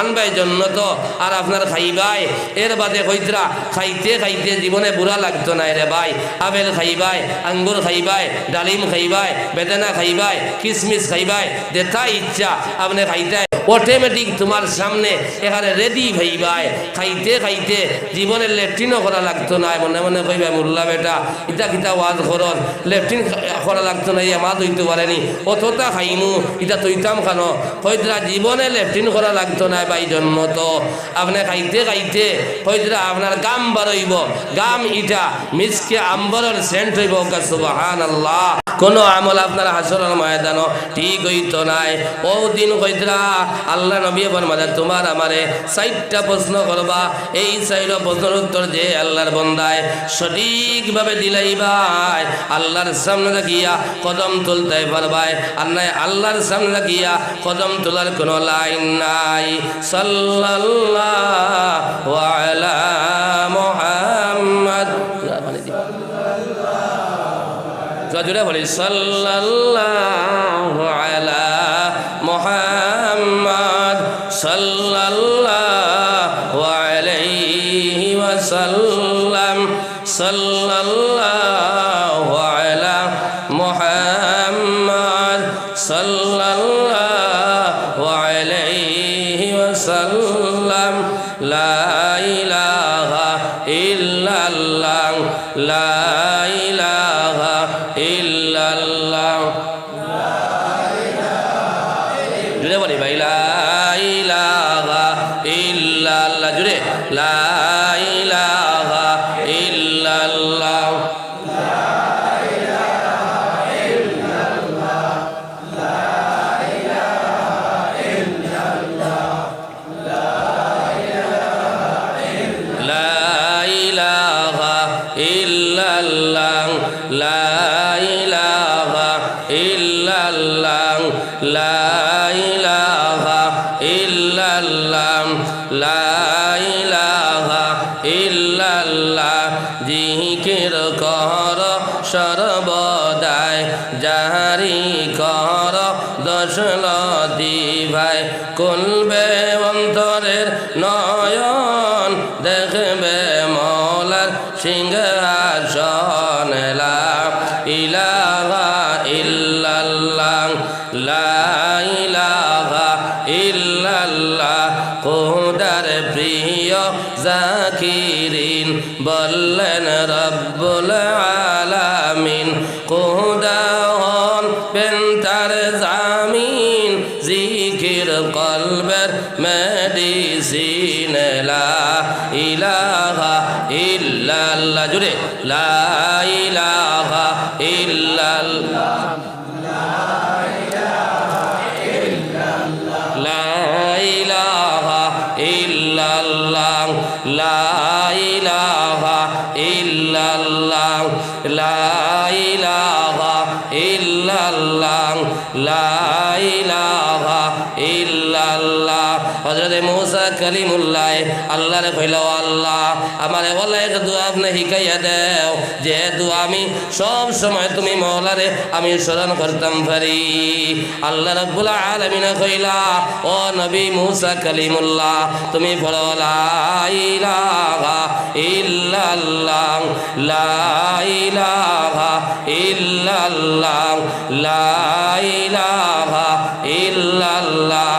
আনবাই জন্য তো, আর আপনার খাইবাই এর বাদে হইতরা খাইতে খাইতে জীবনে বুড়া লাগতো না রে ভাই আপেল খাইবাই আঙ্গুর খাইবাই ডালিম খাইবাই বেদানা খাইবাই কিশমিশ খাইবাই যেটা ইচ্ছা আপনি খাইতে। অটোমেটিক তোমার সামনে এখানে রেডি ভাইবাই খাইতে খাইতে জীবনে লেট্রিনও করা লাগতো না, মনে মনে কইবাই মোল্লা বেটা, ইটা কিতা ওয়াজ খরচ, লেট্রিন করা লাগতো না ইয়া মাছ হইতে পারেনি। অতটা খাইমু, ইটা তৈতাম খানো। হয়তরা জীবনে লেট্রিন করা লাগতো না ভাই জন্ম তো। আপনি খাইতে খাইতে হয়তো আপনার গাম বারইব গাম ইটা, মিসকে আম্বরের সেন্ট হইব। সুবাহান আল্লাহ কোনো আমল আপনার হাসরের ময়দান ঠিক হইতো নাই। ও দিন কইতরা, আল্লাহ নবী ফরমালে তোমার আমারে চারটা প্রশ্ন করবা। এই চাইটা প্রশ্নের উত্তর যে আল্লাহর বন্দায় সঠিকভাবে দিলাই ভাই আল্লাহর সামনে রাখিয়া কদম তুলতে পারবাই। নাই, আল্লাহর সামনে রাখিয়া কদম তোলার কোনো লাইন নাই। সাল্লাল্লাহু আলা জোরে বলি সাল্লাল্লাহু। লাইলাহা ইল্লাল্লাহ, জিকির কর সর্বদায় জাহারি কর। দশল ভাই কলবে অন্তরের নয়ন, দেখবে মলার সিংহাসন। লা ইলাহা ইল্লাল্লাহ, লা ইলাহা ইল্লা জাকিরিন বললেন রব্বুল আলামিন কলিমুল্লাহ, আল্লাহরে কইল আল্লাহ। আমারে বলে এক দোয়া আপনি শিখাইয়া দেও, যে দোয়া আমি সব সময় তুমি মহলারে আমি স্মরণ করতাম পারি আল্লাহ রব্বুল আলামিন কইলা, ও নবী মুসা কলিমুল্লাহ, তুমি পড়ো, লা ইলাহা ইল্লাল্লাহ, লা ইলাহা ইল্লাল্লাহ, লা ইলাহা ইল্লাল্লাহ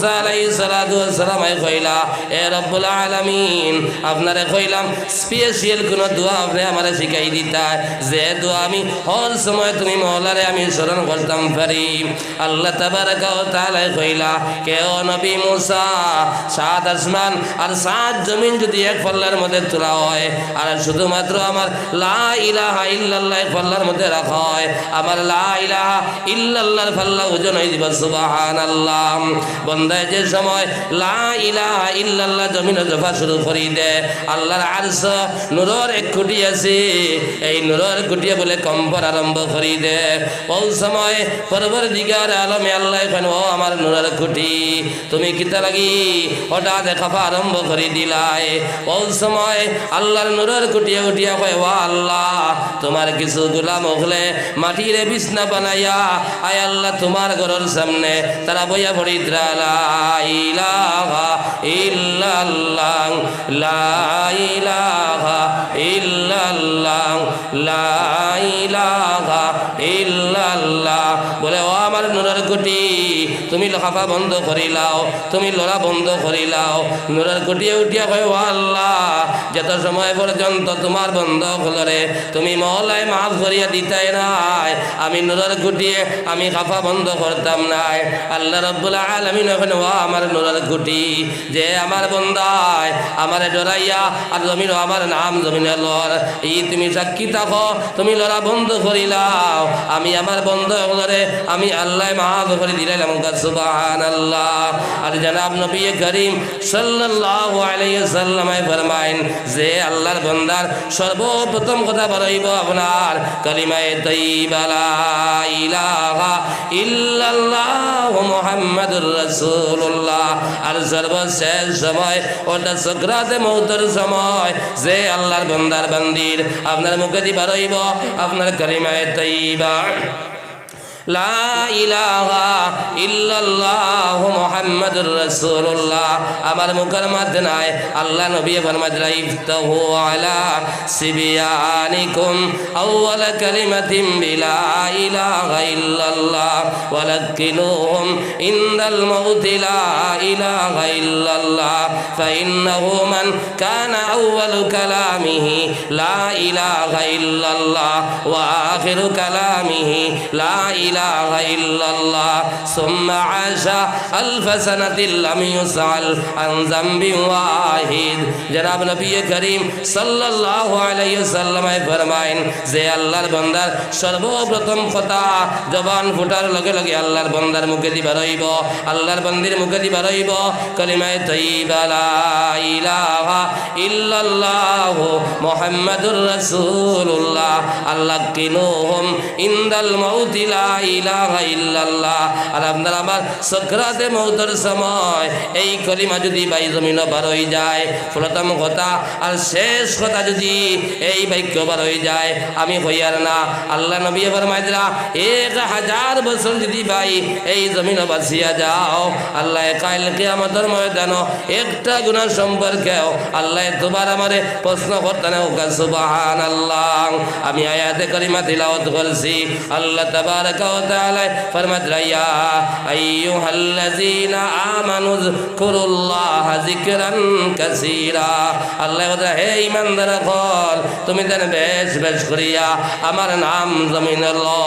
মুসা আলাইহিস সালাতু ওয়াস সালাম কইলা, এ রব্বুল আলামিন, আপনারে কইলাম স্পেশাল কোন দোয়া আপনি আমারে শিখাই দিতা। যে দোয়া আমি হর সময় তুমি মহলারে আমি স্মরণ করতাম পারি। আল্লাহ তাবারাকা ওয়া তাআলা কইলা, কে ও নবী মুসা, সাত আসমান আর সাত জমিন যদি এক পাল্লার মধ্যে তোলা হয়, আর শুধুমাত্র আমার লা ইলাহা ইল্লাল্লাহ এক পাল্লার মধ্যে রাখা হয়, আমার লা ইলাহা ইল্লাল্লাহর পাল্লা ওজন হয়ে দিব সুবহানাল্লাহ। বন্দায় যে সময় লা ইলাহা ইল্লাল্লাহ জমিনে জফা শুরু করি দে। আল্লাহর আরশ নূরের এক কুটি আছে। এই নূরের কুটিয়ে বলে কম্পর আরম্ভ করি দে। ওই সময় পরবর দিগার আলমে আল্লাহ এখন ও আমার নূরের কুটি তুমি কিতা লাগি হঠাৎ খাফা আরম্ভ করে দিলাই? ওই সময় আল্লাহর নূরের কুটিয়ে উঠিয়া কয় ও আল্লাহ, তোমার কিছু গোলাম হলে মাটিরে বিছনা বানাইয়া, আয় আল্লাহ, তোমার ঘরের সামনে, তারা বইয়া পড়িত্রালা ইলাহা ইল্লাল্লাহ লা ইলাহা ইল্লাল্লাহ লা ইলাহা ইল্লাল্লাহ। বলে ও আমার নুরার কুটি তুমি লহাফা বন্ধ করিলাও তুমি লড়া বন্ধ করিলাও নুরের কুটিয়ে উঠিয়া কয় ও আল্লাহ, যত সময় পর্যন্ত তোমার বন্ধ হলরে তুমি মহলায় মাফ করিয়া দিতাই নাই। আমি নুরের কুটিয়ে আমি খাফা বন্ধ করতাম নাই। আল্লাহ রব্বুল আলমিন ওখানে ও আমার নুরের কুটি যে আমার বন্দায় আমারে ডরাইয়া আর জমিন আমার নাম জমিনে লর এই তুমি সাক্ষী থাকো তুমি লড়া বন্ধ করিলাও আমি আমার বন্ধ হলরে আমি আল্লাহ মাফ করে দিলাম আল্লাহ সর্বপ্রথম কথা বলাইব আপনার ইলাহা ইল্লাল্লাহ আর সর্বশেষ সময়, ওটা সকরাতে মৌতের সময়, যে আল্লাহর বান্দার বান্দির আপনার মুখে দি বারইব আপনার কালিমায়ে তাইয়্যিবা লা ইলাহা ইল্লাল্লাহ মুহাম্মাদুর রাসূলুল্লাহ আমার মুখের মধ্যে নাই আল্লাহ নবী ফরমায় ইফতাহু আলা সিবিয়ানিকুম আউয়াল কালিমাতিন বিলা ইলাহা ইল্লাল্লাহ ওয়ালাকিনুহুম ইনদাল মাউত লা ইলাহা ইল্লাল্লাহ ফাইন্নাহু মান কানা আউয়ালু কালামিহি লা ইলাহা ইল্লাল্লাহ ওয়া আখিরু কালামিহি লা إله إلا الله ثم عاش ألف سنة لم يسأل عن ذنب واحد جناب نبی کریم সাল্লাল্লাহু আলাইহি সাল্লামে ফরমাইন যে আল্লাহর বান্দার সর্বপ্রথম কথা জবান ফুটার লগে লগে আল্লাহর বান্দার মুখে দিবা রইব আল্লাহর বান্দির মুখে দিবা রইব কালিমায়ে তাইয়্যিবা লা ইলাহা ইল্লাল্লাহ মুহাম্মাদুর রাসূলুল্লাহ আল্লাহ কিনুহুম ইনদাল মাউতি লা ইলাহা ইল্লাল্লাহ। আর আমার সকরাতে মৌতের সময় এই কলিমা যদি বাই জমিন বার যায় প্রথম কথা, আর শেষ কথা যদি এই বাক্য বার হয়ে যায়, আমি হইয়ার না। আল্লাহ নবী ফরমাইদিরা এক হাজার বছর যদি ভাই এই জমিন বাসিয়া যাও, আল্লাহ কাইল কিয়ামতের ময়দান একটা গুণা সম্পর্কেও আল্লাহ তোমার আমারে প্রশ্ন করতেন সুবাহান আল্লাহ আমি আয়াতে করিমা তিলাওয়াত করছি, আল্লাহ তাবারাকা ওয়া তাআলা ফরমাত রাইয়া, আইয়ুহাল্লাযীনা আমানু যকুরুল্লাহ যিকরান কাসীরা। আল্লাহ বলে, হে ঈমানদার কল তুমি যেন বেশ বেশ করিয়া আমার নাম জমিন লো,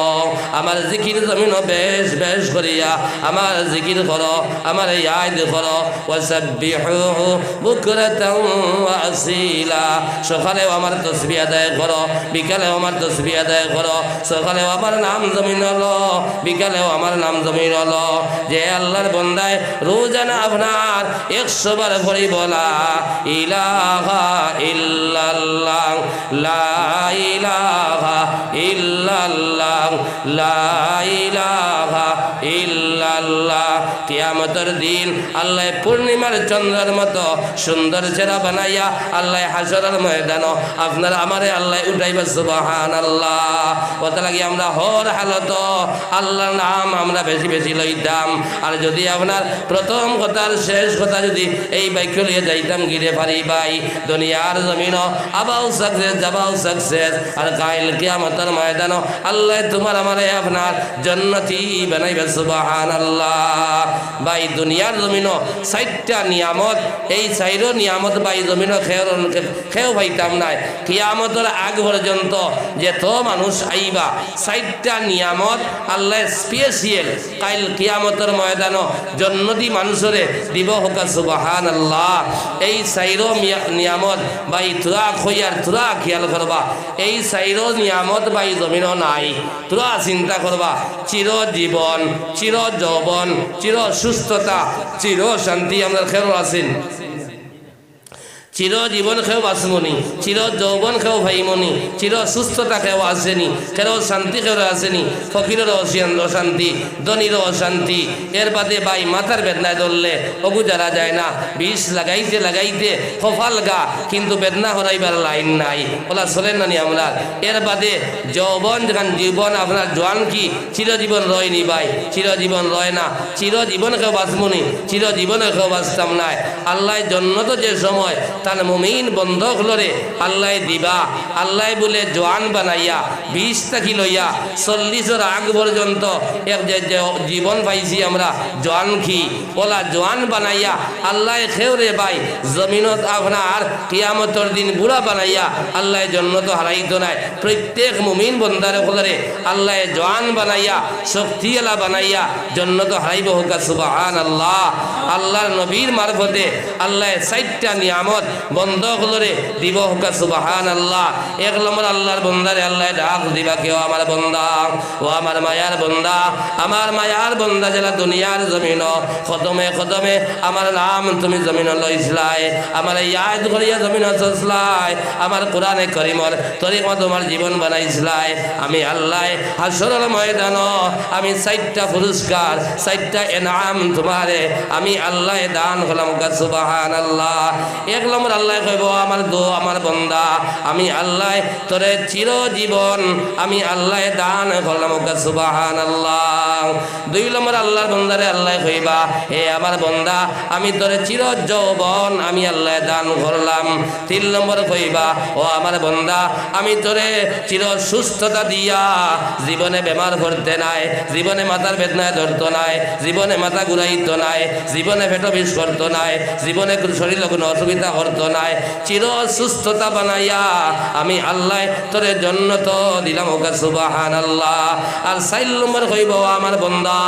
আমার জিকির জমিন বেশ বেশ করিয়া আমার জিকির করো, আমার ইয়াদ করো, ওয়াসাব্বিহুহু বুকরাতাও ওয়া আসীলা। সকালেও আমার তসবিহ আদায় করো, বিকালেও আমার তসবিহ আদায় করো, সকালেও আমার নাম জমিন হলো বিকালেও আমার নাম জমিন হলো। যে আল্লাহর বন্দায় রোজানা আপনার একশো বার ভরি বলা ইলাহা ইল্লাল্লাহ, লা ইলাহা ইল্লাল্লাহ। কিয়ামতের দিন আল্লাহ পূর্ণিমার চন্দ্রের মতো সুন্দর চেরা বানাইয়া আল্লাহ হাসরের ময়দান আপনার আমারে আল্লাহ উঠাইবা সুবহান আল্লাহ ওটা লাগি আমরা হর হালত, আল্লাহর নাম আমরা বেশি বেশি লইতাম। আর যদি আপনার প্রথম কথার শেষ কথা যদি এই বাক্য লিয়ে যাইতাম, গিরে পারি ভাই দুনিয়ার জমিন আবাও সাকসেস যাবাও সাকসেস আর কাইল কিয়ামতের ময়দান আল্লাহ তোমার আমারে আপনার জন্নতি বানাইবে সুবহান আল্লাহ ভাই দুনিয়ার জমিন চারটা নিয়ামত, এই চাইরো নিয়ামত বাই জমিন খেও খেও পাইতাম নাই। কিয়ামতের আগ পর্যন্ত যেত মানুষ আইবা চারটা নিয়ামত আল্লাহ স্পেশিয়াল কাইল কিয়ামতের ময়দান জন্নতি মানুষরে দিব হোকা সুবাহান আল্লাহ এই চাইরো নিয়ামত বাই তুরা খইয়ার তুরা খেয়াল করবা এই চাইরো নিয়ামত বাই জমিন নাই। তুরা চিন্তা করবা চির জীবন চির যৌবন চির সুস্থতা চির শান্তি। আমাদের খেয়াল আছেন চির জীবন খেয়েও বাঁচমনি চির যৌবন খেয়েও ভাইমনি, চির সুস্থতা খেয়েও আসেনি খেয়েও শান্তি খেয়েও আসেনি ফকিরেরও অশান- অশান্তি ধনীরও অশান্তি। এর বাদে ভাই মাথার বেদনায় ধরলে অগু যারা যায় না, বিষ লাগাইতে লাগাইতে কপাল গা, কিন্তু বেদনা হরাইবার লাইন নাই। ওলা চলেন নানি আমরা? এর বাদে যৌবন যেখান জীবন, আপনার জোয়ান কি? চিরজীবন রয়নি ভাই চিরজীবন রয় না চিরজীবন কেউ বাঁচমনি চিরজীবনে কেউ বাঁচতাম নাই। আল্লাহ জন্য তো যে সময় তার মুমিন বন্ধক লরে, আল্লাহ দিবা, আল্লাহ বলে জোয়ান বানাইয়া বিষ থাকি লইয়া চল্লিশের আগ পর্যন্ত এক যে জীবন পাইছি আমরা, জোয়ান খি ওলা জোয়ান বানাইয়া, আল্লাহ খেউরে ভাই, জমিনত আপনার কিয়ামতর দিন বুড়া বানাইয়া, আল্লাহ জন্য তো হারাইতো নাই। প্রত্যেক মুমিন বন্দারে ফলরে আল্লাহ জোয়ান বানাইয়া, শক্তি শক্তিওয়ালা বানাইয়া জন্য তো হারাইব হোকা আল্লাহ আল্লাহর নবীর মারফতে আল্লাহ চারটা নিয়ামত বন্ধ হলরে দিব সুবাহান আল্লাহ এক আল্লাহর বন্দারে আল্লাহ ডাক দিবা কেউ আমার বন্দা। ও আমার মায়ার বন্দা। আমার মায়ার বন্দা যারা দুনিয়ার জমিন খতমে খতমে আমার নাম তুমি জমিন লইসলাই আমার ইয়াদ করিয়া জমিন চসলাই আমার কোরআনে করিমর তরিক তোমার জীবন বানাইছিলাই। আমি আল্লাহ হাসরের ময়দান আমি চারটা পুরস্কার, চারটা এনাম তোমারে আমি আল্লাহ দান হলাম সুবাহান আল্লাহ এক নম্বর আল্লাহ কইব আমার দো, আমার বন্দা। আমি আল্লাহ তোরে চির জীবন আমি আল্লাহ দান করলাম। সুবাহান আল্লাহ দুই নম্বর, আল্লাহর বন্দারে আল্লাহ কইবা হে আমার বন্দা, আমি তোরে চির যৌবন আমি আল্লাহ দান করলাম। তিন নম্বর কইবা ও আমার বন্দা, আমি তোরে চির সুস্থতা দিয়া জীবনে বেমার করতে নাই, জীবনে মাথার বেদনায় ধরতো নাই, জীবনে মাথা ঘুরাইতো নাই, জীবনে পেট বিষ করতো নাই, জীবনে শরীর কোনো অসুবিধা করতো নাই চির সুস্থতা বানাইয়া আমি আল্লাহ তোরে জন্য তো দিলাম ওকে সুবাহান আল্লাহ আর চাইল নম্বর কইব আমার বন্দা,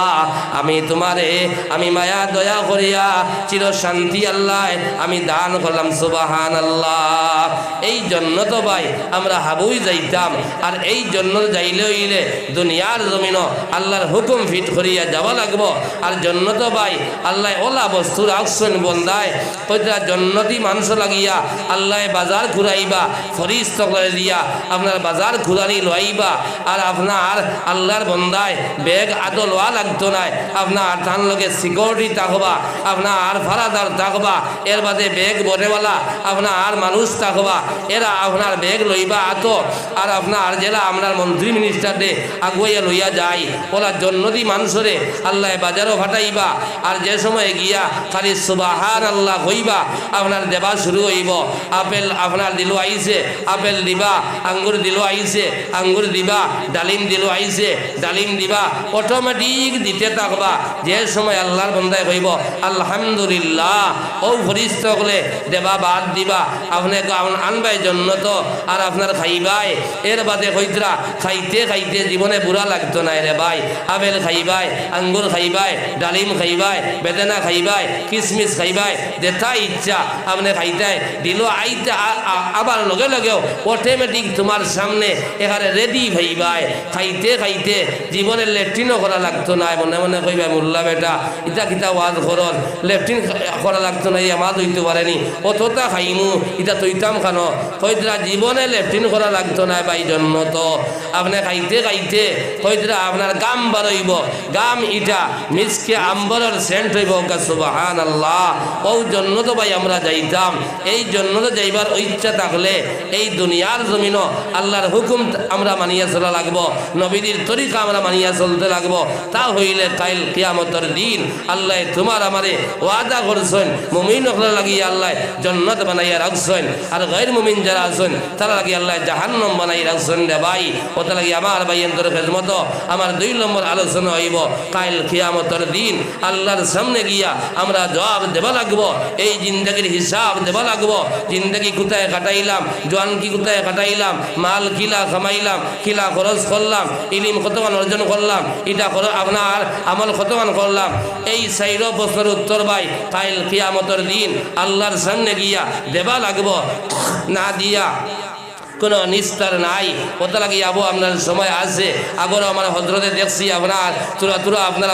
আমি তোমারে, আমি মায়া, দয়া করিয়া চির শান্তি আল্লাহ আমি দান করলাম সুবাহান আল্লাহ এই জন্য তো ভাই আমরা হাবুই যাইতাম, আর এই জন্য যাইলে হইলে দুনিয়ার জমিন আল্লাহর হুকুম ফিট করিয়া যাওয়া লাগবো। আর জন্য তো ভাই আল্লাহ ওলা বস্তু রাখছেন বন্দায় ওইটা জন্নতি মাংস লাগিয়া আল্লাহ বাজার ঘুরাইবা ফরিস্ত করে দিয়া আপনার বাজার ঘুরানি লইবা। আর আপনার আল্লাহর বন্দায় বেগ আদো লওয়া লাগতো নাই। আপনার তার লগে সিকিউরিটি থাকবা আপনার আর ভাড়াদার থাকবা এর বাদে বেগ বনেওয়ালা আপনার আর মানুষ থাকবা এরা আপনার বেগ লইবা আতো। আর আপনার জেলা আপনার মন্ত্রী মিনিস্টার দে আগুয়াইয়া লইয়া যায়। ওরা জন্নতি মানুষরে আল্লাহ বাজারও ফাটাইবা। আর যে সময় গিয়া খালি সুবাহান আল্লাহ হইবা, আপনার দেবা শুরু হইব। আপেল আপনার দিল আইছে, আপেল দিবা, আঙ্গুর দিল আইছে, আঙ্গুর দিবা, ডালিম দিল আইছে, ডালিম দিবা অটোমেটিক দিতে থাকবা। যে সময় আল্লাহর বন্ধায় হইব, আলহামদুলিল্লাহ, ও ফরিস্ত হলে দেবা বাদ দিবা। আপনি আনবাই জন্য তো আর আপনার খাইবাই। এর বাদে হইতরা, খাইতে খাইতে জীবনে বুড়া লাগতো না রে ভাই। আপেল খাইবাই, আঙ্গুর খাইবাই, ডালিম খাইবাই, বেদনা খাইবাই, কিসমিস খাইবাই যেটা ইচ্ছা, আপনি খাইতাই দিল আইতে আ- আ- আবার লগে লগেও অটোমেটিক তোমার সামনে এখানে রেডি ভাইবাই, খাইতে খাইতে জীবনে লেট্রিনও করা লাগতো না মনে মনে কইবা মোল্লা বেটা ইটা কিতা ওয়াজ করন লেট্রিন করা লাগতো না মাছ হইতে পারেনি অতটা খাইমু ইটা তৈতাম খানো হয়তরা জীবনে লেট্রিন করা লাগতো না ভাই জন্ম তো, আপনি খাইতে খাইতে হয়তরা আপনার গাম বারইব গাম ইটা মিসকে আম্বরের সেন্ট হইব সুবাহান আল্লাহ ও জন্য তো ভাই আমরা যাইতাম এই জন্য তো যাইবার ইচ্ছা থাকলে এই দুনিয়ার জমিন আল্লাহর হুকুম আমরা মানিয়া চলা লাগবো নবীদের তরিকা আমরা মানিয়া চলতে লাগবো। তা হইলে কাইল কিয়ামতর দিন আল্লাহ তোমার আমারে ওয়াদা করছেন, মুমিন হলে লাগিয়ে আল্লাহ জন্নত বানাইয়া রাখছেন, আর গৈর মুমিন যারা আছেন, তারা লাগি আল্লাহ জাহান্নম বানাই রাখছেন রে ভাই। ওটা লাগি আমার ভাই এন্তর খেদমত, আমার দুই নম্বর আলোচনা হইব কাইল কিয়ামতর দিন আল্লাহর সামনে গিয়া আমরা জবাব দেবা লাগবো, এই জিন্দগির হিসাব দেবা লাগবো। জিন্দগি কোথায় কাটাইলাম, জোয়ান কি কোথায় কাটাইলাম, মাল কিলা কামাইলাম কিলা খরচ করলাম, ইলিম কতক্ষণ অর্জন করলাম, এটা করো আপনার আমল কতক্ষণ করলাম। এই চাইর বছর উত্তর ভাই, কাইল কিয়ামতর দিন আল্লাহর সামনে গিয়া দেবা লাগবো, না দিয়া কোনো নিস্তার নাই। কত লাগে যাব আপনার সময় আছে আগরও আমার হজরতে দেখছি আপনার, তুরা তুরা আপনারা